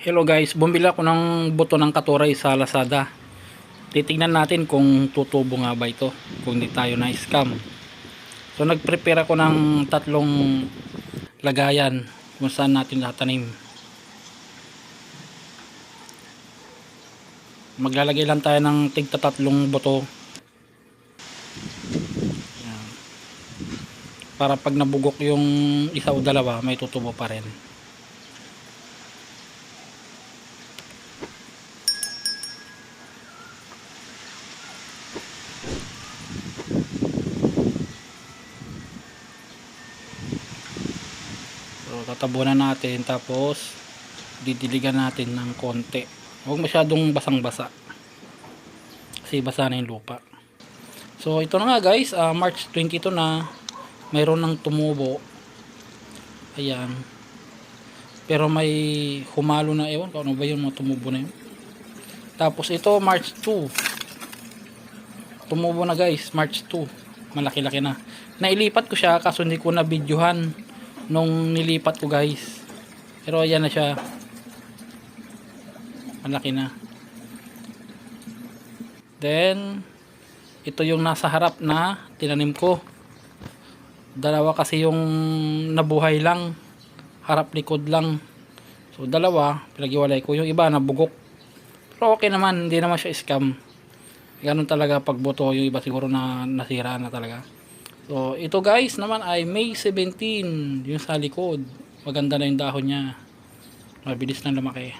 Hello guys, bumili ako ng buto ng katuray sa Lazada. Titingnan natin kung tutubo nga ba ito, kung hindi tayo na scam. So nag-prepare ako ng tatlong lagayan kung saan natin tatanim. Maglalagay lang tayo ng tigta tatlong buto. Para pag nabugok yung isa o dalawa, may tutubo pa rin. Tatabunan natin tapos didiligan natin ng konti. Huwag masyadong basang-basa. Kasi basa na yung lupa. So, ito na nga guys. ah, March 22 na. Mayroon ng tumubo. Ayan. Pero may humalo na ewan. Kung ano ba yun mga tumubo na yun. Tapos ito March 2. Tumubo na guys. March 2. Malaki-laki na. Nailipat ko siya kaso hindi ko na videohan nung nilipat ko guys. Pero ayan na siya. Malaki na. Then, ito yung nasa harap na tinanim ko. Dalawa kasi yung nabuhay lang. Harap likod lang. So, dalawa, pinag-iwalay ko. Yung iba, nabugok. Pero okay naman, hindi naman siya scam. Ganun talaga pagboto. Yung iba siguro na nasira na talaga. So, ito guys naman ay May 17. Yung sa likod. Maganda na yung dahon niya. Mabilis na lumaki.